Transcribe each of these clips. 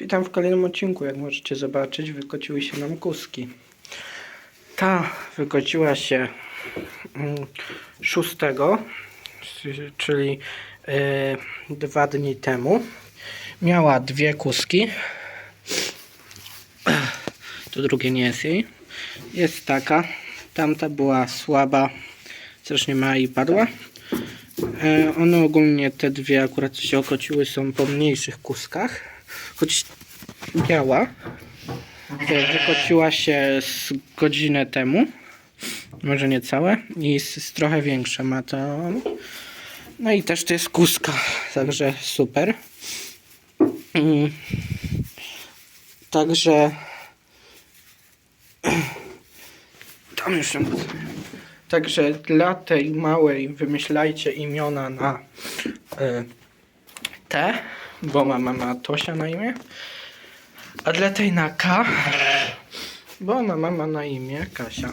Witam w kolejnym odcinku. Jak możecie zobaczyć, wykociły się nam kuski. Ta wykociła się mm, 6, c- czyli e, dwa dni temu. Miała dwie kuski. To drugie nie jest jej. Jest taka. Tamta była słaba. Strasznie mała i padła. E, one ogólnie, te dwie akurat się okociły są po mniejszych kuskach. Choć biała. e, Wykociła się z godzinę temu. Może nie całe. I jest, trochę większa ma to. No i też to jest kuska. Także super. Mm. Także tam już ją Także dla tej małej wymyślajcie imiona na y, T, bo mama ma Tosia na imię. A dla tej na K, bo mama ma na imię Kasia.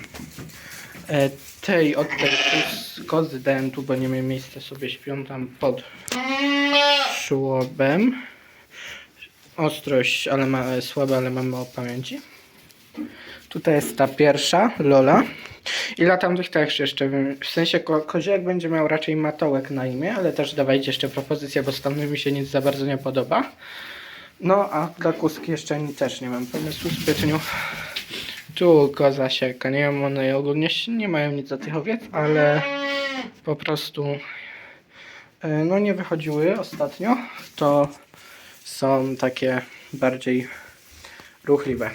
E, tej od tej kozy dałem tu, bo nie miałem miejsca sobie śpią tam pod szłobem. Ostrość, ale ma, słaba, ale mamy o pamięci. Tutaj jest ta pierwsza, Lola. I dla tamtych też jeszcze, w sensie ko będzie miał raczej matołek na imię, ale też dawajcie jeszcze propozycję, bo tamtym mi się nic za bardzo nie podoba. No, a dla kuski jeszcze ni- też nie mam pomysłu zbytnio. Tu koza sieka, nie wiem, one ogólnie nie mają nic za tych owiec, ale po prostu e, no nie wychodziły ostatnio, to są takie bardziej ruchliwe.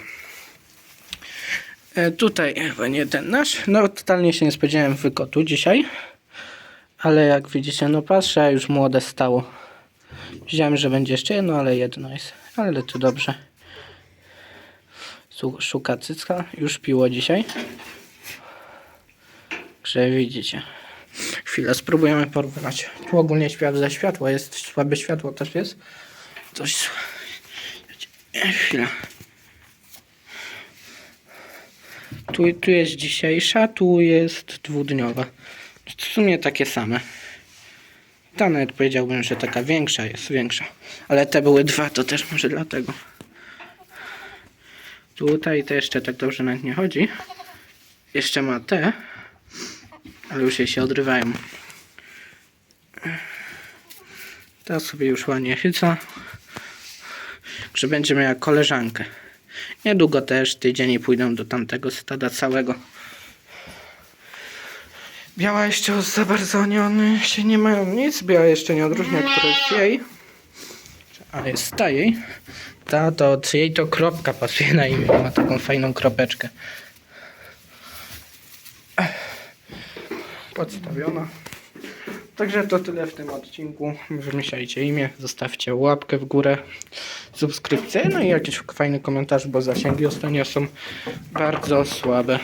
E, tutaj chyba nie ten nasz. No totalnie się nie spodziewałem wykotu dzisiaj. Ale jak widzicie, no patrzę, a już młode stało. Wiedziałem, że będzie jeszcze jedno, ale jedno jest. Ale to dobrze. Szuka cycka. Już piło dzisiaj. Że widzicie. Chwilę, spróbujemy porównać. Tu ogólnie świat ze światła jest. Słabe światło też jest. Coś... Chwila. Tu, tu jest dzisiejsza, tu jest dwudniowa. W sumie takie same. Ta nawet powiedziałbym, że taka większa jest, większa. Ale te były dwa, to też może dlatego. Tutaj to jeszcze tak dobrze nawet nie chodzi. Jeszcze ma te, ale już jej się odrywają. Ta sobie już ładnie chyca. Że będzie miała koleżankę. Niedługo też tydzień i pójdą do tamtego stada całego. Biała jeszcze za bardzo one się nie mają nic. Biała jeszcze nie odróżnia, która jest jej. A jest ta jej. Ta to od jej to kropka pasuje na imię. Ma taką fajną kropeczkę. Podstawiona. Także to tyle w tym odcinku. Wymyślajcie imię, zostawcie łapkę w górę, subskrypcję, no i jakiś fajny komentarz, bo zasięgi ostatnio są bardzo słabe.